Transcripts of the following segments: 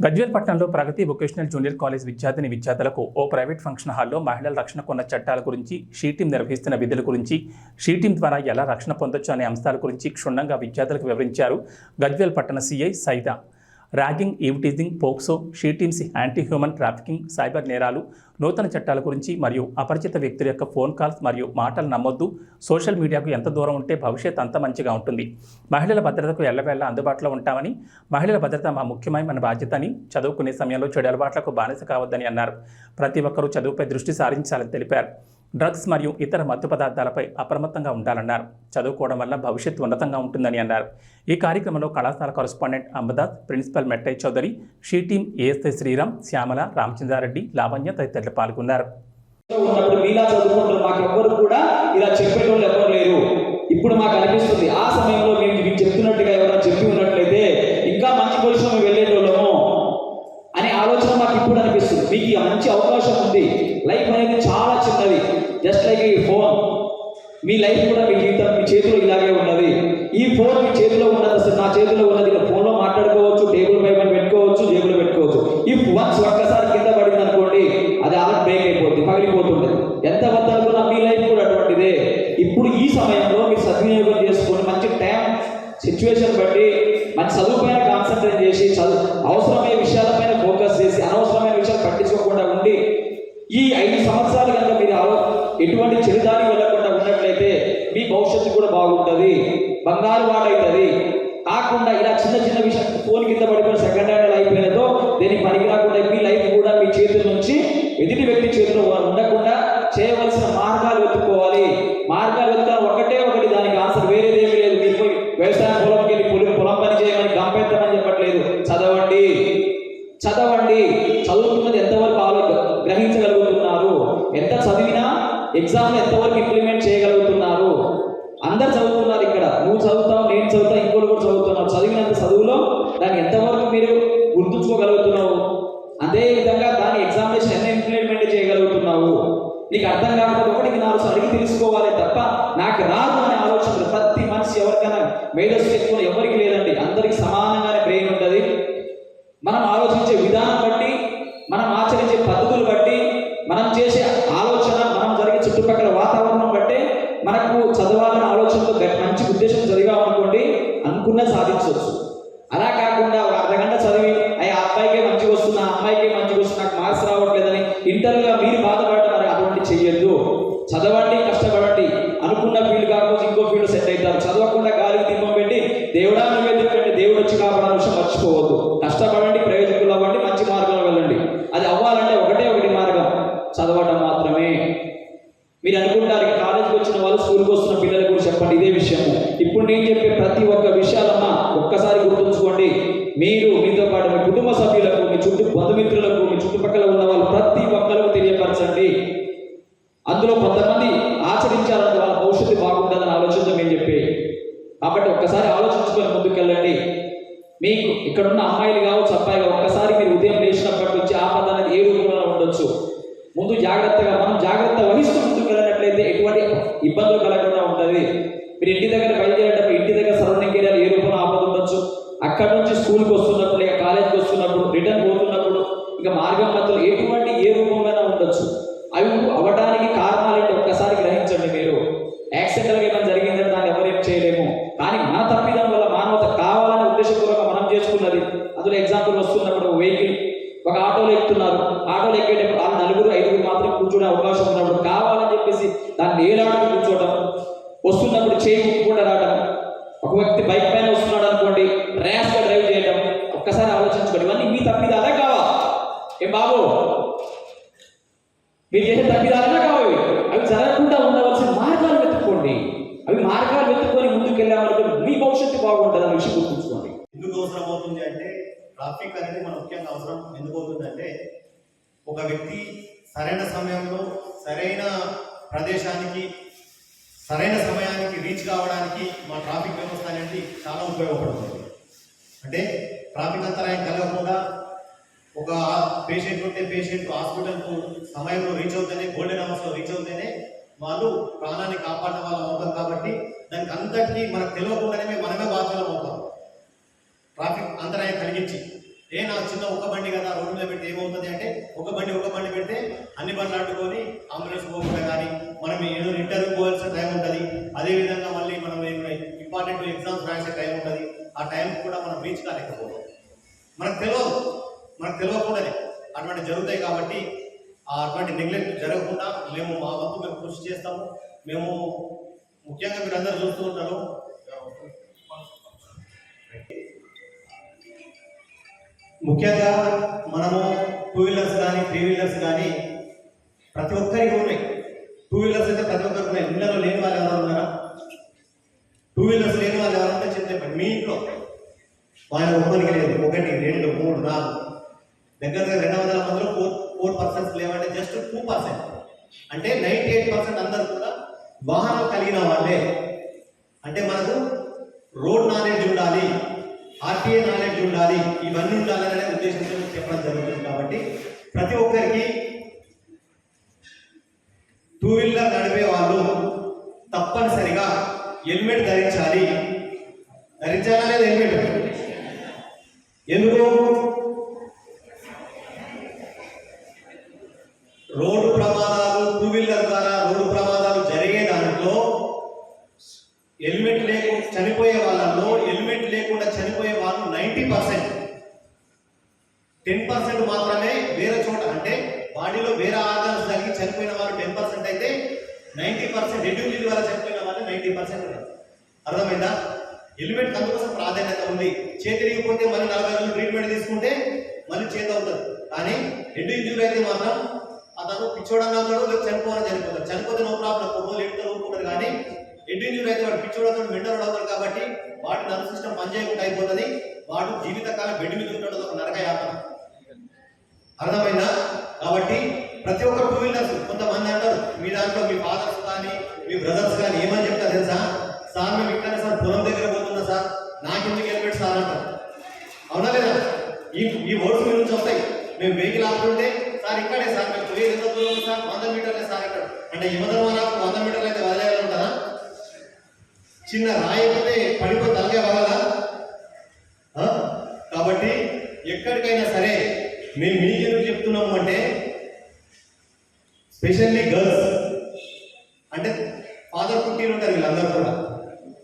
గజ్వేల్ పట్టణంలో ప్రగతి vocational junior college విద్యార్థిని విద్యార్థులకు ఓ ప్రైవేట్ ఫంక్షన్ హాల్లో మహిళల రక్షణ కొన్న చట్టాల గురించి షీటీం నిర్వహిస్తున్న విధుల గురించి షీటీం ద్వారా ఎలా రక్షణ పొందొచ్చు అనే అంశాల గురించి క్షుణ్ణంగా విద్యార్థులకు వివరించారు గజ్వేల్ పట్టణ CI Saida. Ragging eve teasing POCSO she teams anti human trafficking cyber నేరాలు నూతన చట్టాల గురించి మరియు అపరిచిత వ్యక్తుల యొక్క ఫోన్ కాల్స్ మరియు మాటలు నమ్మొద్దు. సోషల్ మీడియాకు ఎంత దూరం ఉంటే భవిష్యత్ అంత మంచిగా ఉంటుంది. మహిళల భద్రతకు ఎల్లవేళ అందుబాటులో ఉంటామని మహిళల భద్రత మా ముఖ్యమైన మన బాధ్యత అని చదువుకునే సమయంలో చెడు అలవాట్లకు బానిస కావద్దని అన్నారు. ప్రతి ఒక్కరూ చదువుపై దృష్టి సారించాలని తెలిపారు. డ్రగ్స్ మరియు ఇతర మత్తు పదార్థాలపై అప్రమత్తంగా ఉండాలన్నారు. చదువుకోవడం వల్ల భవిష్యత్తు ఉన్నతంగా ఉంటుందని అన్నారు. ఈ కార్యక్రమంలో కళాశాల correspondent Ambadas principal Mettaiah Chowdary she team ASI Sriram Shyamala Ramachandra Reddy Lavanya తదితరులు పాల్గొన్నారు. మీలా మాకు కూడా ఇలా చెప్పేటోళ్ళు ఎవరు లేరు. ఇప్పుడు మాకు అనిపిస్తుంది ఆ సమయంలో మీ చేతిలో ఉన్నది అసలు నా చేతిలో ఉన్నది. ఇలా ఫోన్లో మాట్లాడుకోవచ్చు టేబుల్ పై పెట్టుకోవచ్చు జేబులో పెట్టుకోవచ్చు. ఇఫ్ వన్స్ ఒక్కసారి కింద పడింది అనుకోండి అది అలా బ్రేక్ అయిపోతుంది పగిలిపోతుంది ఎంత వద్ద అనుకున్నా మీ లైఫ్ కూడా అటువంటిదే. ఇప్పుడు ఈ సమయంలో మీరు సద్వినియోగం చేసుకొని మంచి టైం సిచ్యువేషన్ బట్టి మంచి చదువు పైన కాన్సన్ట్రేట్ చేసి చదువు అవసరమైన విషయాలపైన ఫోకస్ చేసి అనవసరమైన విషయాలు పట్టించుకోకుండా ఉండి ఈ ఐదు సంవత్సరాలు కనుక మీరు ఆలో- ఎటువంటి చెడుదారి వెళ్ళకుండా ఉన్నట్లయితే మీ భవిష్యత్తు కూడా బాగుంటుంది. బంగారు వాడైతుంది కాకుండా ఇలా చిన్న చిన్న విషయం ఫోన్ కింద పడిపోయిన సెకండ్ హ్యాండ్ అయిపోయినదో దీనికి పనికి మీ లైఫ్ కూడా మీ చేతుల నుంచి ఎదుటి వ్యక్తి చేతిలో ఉండకుండా చేయవలసిన మార్గాలు వెతుక్కోవాలి. మార్గాలు వెతుకాలి ఒకటే ఒకటి దానికి ఆన్సర్ వేరేదేమీ లేదు. మీరు పోయి వ్యవసాయం పొలంకి వెళ్ళి పొలం పొలం పని చేయమని గంపెత్తమని చెప్పట్లేదు. చదవండి. చదవండి. చదువుతున్నది ఎంతవరకు ఆలోచన గ్రహించగలుగుతున్నారు? ఎంత చదివినా ఎగ్జామ్ ఎంతవరకు ఇంప్లిమెంట్ చేయగలుగుతున్నారు? అందరు చదువుతున్నారు ఇక్కడ. నువ్వు చదువుతావు నేను చదువుతావు ఇంకోటి కూడా చదువుతున్నావు చదివినంత చదువులో దాన్ని ఎంతవరకు మీరు గుర్తుంచుకోగలుగుతున్నావు? అదే విధంగా దాని ఎగ్జామినేషన్ ఎంత ఇంప్లిమెంట్ చేయగలుగుతున్నావు. నీకు అర్థం కాకపోతే ఒకటికి నాలుగు అడిగి తెలుసుకోవాలి తప్ప నాకు రాదు అనే ఆలోచన ప్రతి మనిషి ఎవరికైనా మేధస్సు చేసుకుని ఎవరికి లేదండి. అందరికి సమానంగానే బ్రెయిన్ ఉంటుంది. మనం ఆలోచించే విధానం బట్టి మనం ఆచరించే పద్ధతులు బట్టి మనం చేసే ఆలోచన మనం జరిగే చుట్టుపక్కల వాతావరణం బట్టే మనకు చదవాలనే ఆలోచనతో మంచి ఉద్దేశం చదివామనుకోండి అనుకున్న సాధించవచ్చు. అలా కాకుండా ఒక అర్ధగంట చదివి అయ్యి ఆ అబ్బాయికే మంచిగా వస్తుంది ఆ అమ్మాయికే మంచిగా వస్తుంది నాకు మార్క్స్ రావట్లేదని ఇంటర్గా మీరు బాధపడటం మరి అటువంటి చెయ్యొద్దు చదవండి కష్టపడండి అనుకున్న ఫీల్డ్ కాకపోతే ఇంకో ఫీల్డ్ సెట్ అవుతారు చదవకుండా గాలికి దీపం పెట్టి దేవుడా నువ్వే దిక్కండి దేవుడు వచ్చి కాపాడాలని విషయం మర్చిపోవద్దు. కష్టపడండి ప్రయోజకులు అవ్వండి మంచి మార్గంలో వెళ్ళండి. అది అవ్వాలంటే ఒకటే ఒకటి మార్గం. చదవటం మాత్రమే. మీరు అనుకుంటారు కాలేజీకి వచ్చిన వాళ్ళు స్కూల్కి వస్తున్న పిల్లలకు కూడా చెప్పండి ఇదే విషయము. ఇప్పుడు నేను చెప్పే ప్రతి ఒక్క విషయాలన్నా ఒక్కసారి గుర్తుంచుకోండి. మీరు మీ కుటుంబ సభ్యులకు మీ చుట్టూ బంధుమిత్రులకు మీ చుట్టుపక్కల ఉన్న వాళ్ళు ప్రతి ఒక్కరికి తెలియపరచండి అందులో కొంతమంది ఆచరించాలంటే వాళ్ళ భవిష్యత్తు బాగుంటుందని ఆలోచనతో మేము చెప్పే కాబట్టి ఒక్కసారి ఆలోచించుకొని ముందుకెళ్ళండి మీకు ఇక్కడున్న అమ్మాయిలు కావచ్చు అబ్బాయి కావచ్చు, ఒక్కసారి మీరు ఉదయం లేచినప్పటి నుంచి ఆపద అనేది ఏ ఉండొచ్చు ముందు జాగ్రత్తగా మనం జాగ్రత్త వహిస్తూ ముందుకు వెళ్ళినట్లయితే ఎటువంటి ఇబ్బందులు కలగకుండా ఉంటుంది. మీరు ఇంటి దగ్గర బయలుదేరేటప్పుడు ఇంటి దగ్గర సరౌండింగ్ ఏరియాలో ఏ రూపంలో ఆపద ఉండొచ్చు? అక్కడ నుంచి స్కూల్కి వస్తున్నప్పుడు లేక కాలేజ్కి వస్తున్నప్పుడు రిటర్న్ పోతున్నప్పుడు ఇక మార్గం మధ్యలో ఎటువంటి ఏ రూపమైనా ఉండొచ్చు. అవి అవ్వడానికి కారణాలు ఏంటి? ఒక్కసారి గ్రహించండి మీరు. యాక్సిడెంట్ ఏమైనా వస్తున్నప్పుడు చేయి కూడా రావడం ఒక వ్యక్తి బైక్ పైన వస్తున్నాడు అనుకోండి ర్యాష్గా డ్రైవ్ చేయడం ఒక్కసారి ఆలోచించుకోండి ఇవన్నీ మీ తప్పిదాలే కావా? ఏం బాబు? మీరు చేసే తప్పిదాలనే కావాలి అవి జరగకుండా ఉండవలసిన మార్గాలు వెతుక్కోండి. అవి మార్గాలు వెతుక్కొని ముందుకు వెళ్ళామనుకో మీ భవిష్యత్తు బాగుంటుంది అనే విషయం గుర్తుంచుకోండి. ఎందుకు అవసరం అవుతుంది అంటే ట్రాఫిక్ అనేది మన ముఖ్యంగా అవసరం. ఎందుకు అవుతుందంటే ఒక వ్యక్తి సరైన సమయంలో సరైన ప్రదేశానికి సరైన సమయానికి రీచ్ కావడానికి మా ట్రాఫిక్ వ్యవస్థ అనేది చాలా ఉపయోగపడుతుంది. అంటే ట్రాఫిక్ అంతరాయం కలగకుండా ఒక పేషెంట్ ఉంటే పేషెంట్ హాస్పిటల్కు సమయంలో రీచ్ అవుతేనే గోల్డెన్ అవర్స్లో రీచ్ అవుతేనే వాళ్ళు ప్రాణాన్ని కాపాడడం వల్ల అవుతాం కాబట్టి దానికి అంతటికీ మనకు తెలియకుండానే మనమే బాధ్యులం అవుతాం. ట్రాఫిక్ అంతరాయం కలిగించి. ఏ నా చిన్న ఒక బండి కదా రోడ్డు మీద పెడితే ఏమవుతుంది అంటే ఒక బండి ఒక బండి పెడితే అన్ని బండ్లు అడ్డుకొని అంబులెన్స్ పోకుండా కానీ మనం ఏదో ఇంటర్ ఆ టైం కూడా మనం రీచ్ కాలేకపోతాం మనకు తెలియదు మనకు తెలియకుండానే అటువంటి జరుగుతాయి కాబట్టి ఆ అటువంటి నెగ్లెక్ట్ జరగకుండా మేము మా వంతు మేము కృషి చేస్తాము. మేము ముఖ్యంగా మీరందరూ చూస్తూ ఉంటారు. ముఖ్యంగా మనము టూ వీలర్స్ కానీ త్రీ వీలర్స్ కానీ ప్రతి ఒక్కరికి ఉన్నాయి. టూ వీలర్స్ అయితే ప్రతి ఒక్కరికి ఉన్నాయి. ఇళ్ళలో లేని వాళ్ళు ఎవరు ఉన్నారా టూ వీలర్స్ లేని వాళ్ళు ఎవరు ఉంటే చెప్తే మీ ఇంట్లో వాళ్ళ ఒక్కరికి లేదు. ఒకటి రెండు మూడు నాలుగు. దగ్గర దగ్గర రెండు వందల మందిలో ఫోర్ ఫోర్ పర్సెంట్ లేవంటే జస్ట్ టూ పర్సెంట్. అంటే నైంటీ ఎయిట్ పర్సెంట్ అందరూ కూడా వాహనం కలిగిన వాళ్ళే. అంటే మనకు రోడ్ నాలెడ్జ్ ఉండాలి ఆర్టీఏ నాలెడ్జ్ ఉండాలి ఇవన్నీ ఉండాలనే ఉద్దేశంతో చెప్పడం జరుగుతుంది కాబట్టి ప్రతి ఒక్కరికి టూ వీలర్ నడిపే వాళ్ళు తప్పనిసరిగా హెల్మెట్ ధరించాలి. ధరించాలా లేదా. హెల్మెట్ ఎందుకు? రోడ్డు ప్రమాదాలు టూ వీలర్ ద్వారా రోడ్డు ప్రమాదాలు జరిగే దాంట్లో హెల్మెట్ లేకుండా చనిపోయే వాళ్ళలో హెల్మెట్ లేకుండా చనిపోయే వాళ్ళు నైంటీ పర్సెంట్. టెన్ పర్సెంట్ మాత్రమే వేరే చోట అంటే బాడీలో వేరే ఆర్గన్స్ జరిగి చనిపోయిన వాళ్ళు టెన్ పర్సెంట్ అయితే నైంటీ పర్సెంట్ ఎడ్యూజీ ద్వారా చనిపోయిన వాళ్ళు నైంటీ పర్సెంట్ అర్థమైందా? హెల్మెట్ అందుకోసం ప్రాధాన్యత ఉంది. చేతిరిగిపోతే మళ్ళీ నలభై రోజులు ట్రీట్మెంట్ తీసుకుంటే మళ్ళీ చేతి అవుతుంది. కానీ హెడ్ ఇంజురీ అయితే మాత్రం అతను పిచ్చోడంగా అవుతాడు లేదా చనిపోవడం చనిపోతాడు చనిపోతే నో ప్రాబ్లం కొన్ని రోజులు ఎడుతూ ఊరుకుంటారు కానీ హెడ్ ఇంజురీ అయితే వాడు పిచ్చోడవుతాడు మెండర్ అవుతాడు కాబట్టి వాటి నర్వ్ సిస్టమ్ పనిచేయకుండా అయిపోతుంది. వాడు జీవితకాలం బెడ్ మీద ఉంటాడు ఒక నరక యాతన అర్థమైందా? కాబట్టి ప్రతి ఒక్క టూ వీలర్స్ కొంతమంది అంటారు మీ దాంట్లో మీ ఫాదర్స్ కానీ మీ బ్రదర్స్ కానీ ఏమని చెప్తారు తెలుసా? సార్ మేము ఇక్కడ సార్ పొలం దగ్గర పోతున్నా సార్. నాకెందుకు హెల్మెట్ సార్ అంటారు? అవునా లేదా? ఈ ఈ వర్డ్స్ మీ నుంచి వస్తాయి. మేము వెహికల్ ఆపుతుంటే సార్ ఇక్కడే సార్ మేము పోయేది ఎంత దూరం సార్? వంద మీటర్లే సార్ ఇక్కడ. అంటే యువతరం మనకు వంద మీటర్లు అయితే వదిలేయాలంటారా చిన్న రాయకపోతే పడిపో తలకే వగలదా కాబట్టి ఎక్కడికైనా సరే మేము మీకు ఎందుకు చెప్తున్నాము అంటే స్పెషల్లీ గర్ల్స్. అంటే ఫాదర్ పుట్టిన ఉంటారు వీళ్ళందరూ కూడా.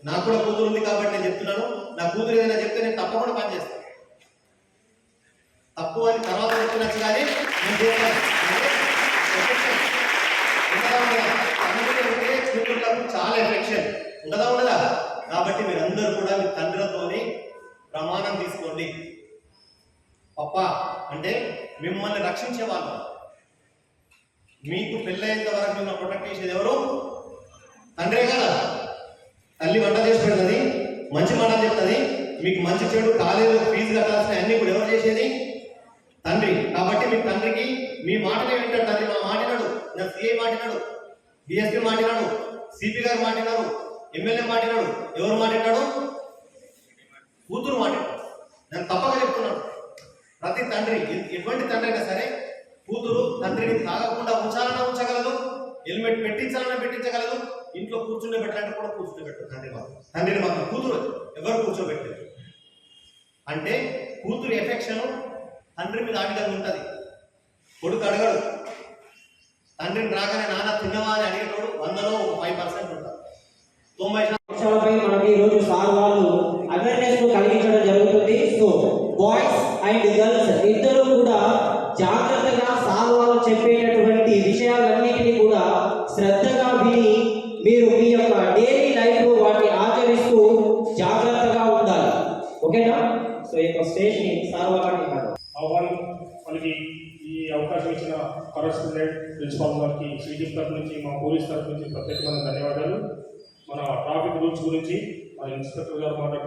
నాకు కూడా కూతురు ఉంది కాబట్టి నేను చెప్తున్నాను. నా కూతురు ఏదైనా చెప్తే నేను తప్పకుండా పని చేస్తాను. తప్పు అని తర్వాత చెప్పినచ్చు కానీ నేను చేస్తాను చాలా ఎఫెక్షన్ ఉండదా ఉండదా? కాబట్టి మీరందరూ కూడా మీ తండ్రితోని ప్రమాణం తీసుకోండి. పప్ప అంటే మిమ్మల్ని రక్షించే వాళ్ళు. మీకు పెళ్ళయ్యేంత వరకు మిమ్మల్ని ప్రొటెక్ట్ చేసేది ఎవరు? తండ్రే కదా. తల్లి వంట చేసి పెడుతుంది మంచి మాట చెప్తుంది. మీకు మంచి చెడు కాలేజీలో ఫీజు కట్టాల్సిన అన్ని ఇప్పుడు ఎవరు చేసేది? తండ్రి. కాబట్టి మీ తండ్రికి మీ మాటనే వింటాడు తండ్రి. మా మాటినాడు నా సిఐ మాటినాడు డిఎస్పీ మాటినాడు సిపి గారు మాటినాడు ఎమ్మెల్యే మాటినాడు ఎవరు మాటినాడు కూతురు మాటినాడు నేను తప్పక చెప్తున్నాను. ప్రతి తండ్రి ఎటువంటి తండ్రి అయినా సరే కూతురు తండ్రిని తాగకుండా ఉంచాలన్నా ఉంచగలదు. హెల్మెట్ పెట్టించాలన్నా పెట్టించగలదు. ఇంట్లో కూర్చుని పెట్టాలంటే కూడా కూర్చుని పెట్టు తండ్రి మాత్రం. తండ్రిని మాత్రం. కూతురు ఎవరు కూర్చోబెట్టారు అంటే కూతురు ఎఫెక్షన్ తండ్రి మీద ఆ ఉంటుంది. కొడుకు అడగడు. తండ్రిని రాగానే నాన్న తిన్నవా? అని అడిగేటోడు వందలో ఒక ఫైవ్ పర్సెంట్ ఉంటారు. తొంభై ఓకేనా? సో ఈ యొక్క స్టేజ్ని సార్ ఆహ్వానం మనకి ఈ అవకాశం ఇచ్చిన కరస్పాండెంట్ ప్రిన్సిపాల్ గారికి సిటీ తరఫు నుంచి మా పోలీస్ తరఫు నుంచి ప్రత్యేకమైన ధన్యవాదాలు. మన ట్రాఫిక్ రూల్స్ గురించి మన ఇన్స్పెక్టర్ గారు మాట్లాడుతున్నారు